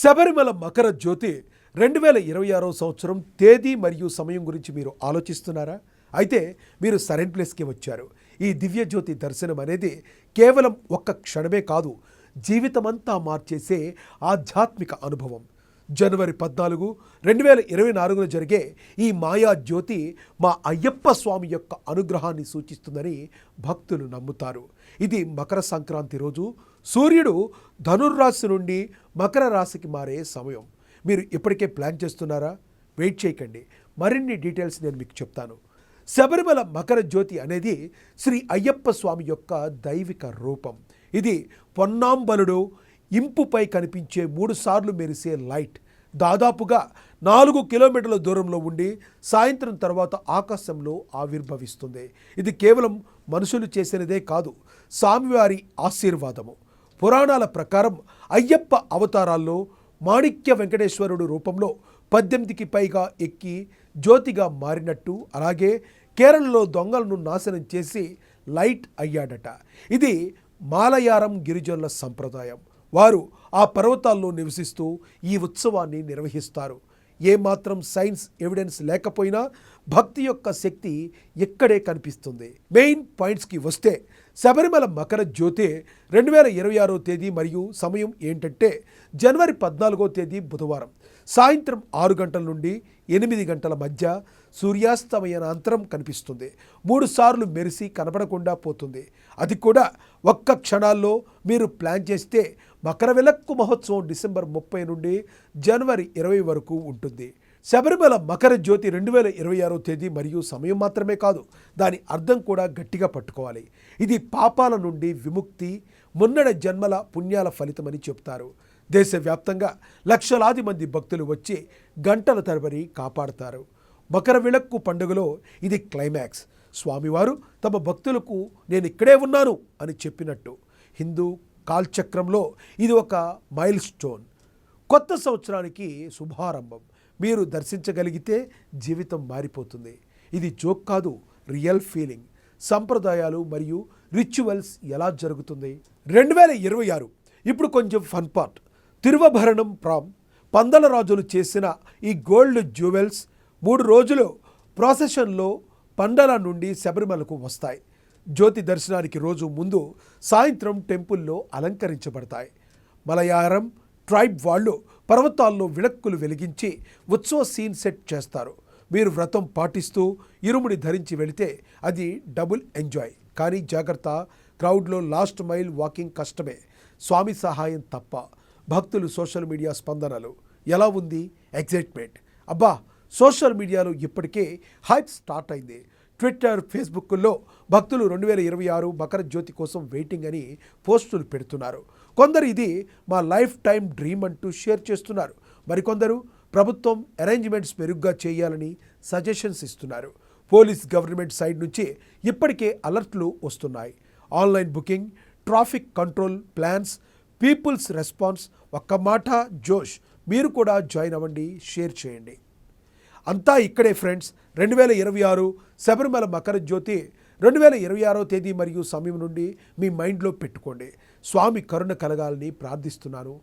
శబరిమల మకర జ్యోతి రెండు వేల ఇరవై ఆరో సంవత్సరం తేదీ మరియు సమయం గురించి మీరు ఆలోచిస్తున్నారా? అయితే మీరు సరైన ప్లేస్కి వచ్చారు. ఈ దివ్య జ్యోతి దర్శనం అనేది కేవలం ఒక్క క్షణమే కాదు జీవితమంతా మార్చేసే ఆధ్యాత్మిక అనుభవం. జనవరి పద్నాలుగు రెండు వేల ఇరవై నాలుగున జరిగే ఈ మాయా జ్యోతి మా అయ్యప్ప స్వామి యొక్క అనుగ్రహాన్ని సూచిస్తుందని భక్తులు నమ్ముతారు. ఇది మకర సంక్రాంతి రోజు సూర్యుడు ధనుర్రాశి నుండి మకర రాశికి మారే సమయం. మీరు ఇప్పటికే ప్లాన్ చేస్తున్నారా? వెయిట్ చేయకండి. మరిన్ని డీటెయిల్స్ నేను మీకు చెప్తాను. శబరిమల మకర జ్యోతి అనేది శ్రీ అయ్యప్ప స్వామి యొక్క దైవిక రూపం. ఇది పొన్నాంబలుడు ఇంపుపై కనిపించే మూడు సార్లు మెరిసే లైట్. దాదాపుగా నాలుగు కిలోమీటర్ల దూరంలో ఉండి సాయంత్రం తర్వాత ఆకాశంలో ఆవిర్భవిస్తుంది. ఇది కేవలం మనుషులు చేసినదే కాదు స్వామివారి ఆశీర్వాదము. పురాణాల ప్రకారం అయ్యప్ప అవతారాల్లో మాణిక్య వెంకటేశ్వరుడు రూపంలో పద్దెనిమిదికి పైగా ఎక్కి జ్యోతిగా మారినట్టు అలాగే కేరళలో దొంగలను నాశనం చేసి లైట్ అయ్యాడట. ఇది మాలయారం గిరిజనుల సంప్రదాయం. వారు ఆ పర్వతాల్లో నివసిస్తూ ఈ ఉత్సవాన్ని నిర్వహిస్తారు. ఏమాత్రం సైన్స్ ఎవిడెన్స్ లేకపోయినా భక్తి యొక్క శక్తి ఇక్కడే కనిపిస్తుంది. మెయిన్ పాయింట్స్కి వస్తే శబరిమల మకర జ్యోతి రెండు వేల ఇరవై ఆరో తేదీ మరియు సమయం ఏంటంటే జనవరి పద్నాలుగో తేదీ బుధవారం. సాయంత్రం ఆరు గంటల నుండి ఎనిమిది గంటల మధ్య సూర్యాస్తమయనాంతరం కనిపిస్తుంది. మూడు సార్లు మెరిసి కనపడకుండా పోతుంది. అది కూడా ఒక్క క్షణాల్లో మీరు ప్లాన్ చేస్తే మకర విలక్కు మహోత్సవం డిసెంబర్ ముప్పై నుండి జనవరి ఇరవై వరకు ఉంటుంది. శబరిమల మకర జ్యోతి రెండు వేల ఇరవై ఆరో తేదీ మరియు సమయం మాత్రమే కాదు దాని అర్థం కూడా గట్టిగా పట్టుకోవాలి. ఇది పాపాల నుండి విముక్తి మున్నడ జన్మల పుణ్యాల ఫలితమని చెప్తారు. దేశవ్యాప్తంగా లక్షలాది మంది భక్తులు వచ్చి గంటల తరబడి కాపాడతారు. మకర విళక్కు పండుగలో ఇది క్లైమాక్స్. స్వామివారు తమ భక్తులకు నేను ఇక్కడే ఉన్నాను అని చెప్పినట్టు. హిందూ కాల్చక్రంలో ఇది ఒక మైల్ స్టోన్ కొత్త సంవత్సరానికి శుభారంభం. మీరు దర్శించగలిగితే జీవితం మారిపోతుంది. ఇది జోక్ కాదు రియల్ ఫీలింగ్. సంప్రదాయాలు మరియు రిచువల్స్ ఎలా జరుగుతుంది? రెండు వేల ఇరవై ఆరు. ఇప్పుడు కొంచెం fun part. Thiruvabharanam from Pandala రాజులు చేసిన ఈ గోల్డ్ జ్యువెల్స్ మూడు రోజులు ప్రాసెషన్లో పండల నుండి శబరిమలకు వస్తాయి. జ్యోతి దర్శనానికి రోజు ముందు సాయంత్రం టెంపుల్లో అలంకరించబడతాయి. మలయారం ట్రైబ్ వాళ్ళు పర్వతాల్లో విளక్కులు వెలిగించి ఉత్సవ సీన్ సెట్ చేస్తారు. మీరు వ్రతం పాటిస్తూ ఇరుముడి ధరించి వెళితే అది డబుల్ ఎంజాయ్. కానీ జాగ్రత్త క్రౌడ్లో లాస్ట్ మైల్ వాకింగ్ కష్టమే. స్వామి సహాయం తప్ప భక్తులు సోషల్ మీడియా స్పందనలు. ఎలా ఉంది? ఎగ్జైట్మెంట్. అబ్బా సోషల్ మీడియాలో ఇప్పటికే హైప్ స్టార్ట్ అయింది. ట్విట్టర్ ఫేస్బుక్లో భక్తులు రెండు వేల ఇరవై ఆరు మకర జ్యోతి కోసం వెయిటింగ్ అని పోస్టులు పెడుతున్నారు. కొందరు ఇది మా లైఫ్ టైం డ్రీమ్ అంటూ షేర్ చేస్తున్నారు. మరికొందరు ప్రభుత్వం అరేంజ్మెంట్స్ మెరుగ్గా చేయాలని సజెషన్స్ ఇస్తున్నారు. పోలీస్ గవర్నమెంట్ సైడ్ నుంచి ఇప్పటికే అలర్ట్లు వస్తున్నాయి. Online booking traffic control plans peoples response ఒక్క మాట జోష్. మీరు కూడా జాయిన్ అవ్వండి షేర్ చేయండి. అంతా ఇక్కడే ఫ్రెండ్స్. రెండు వేల ఇరవై ఆరు శబరిమల మకర జ్యోతి రెండు వేల ఇరవై ఆరో తేదీ మరియు సమయం నుండి మీ మైండ్లో పెట్టుకోండి. స్వామి కరుణ కలగాలని ప్రార్థిస్తున్నాను.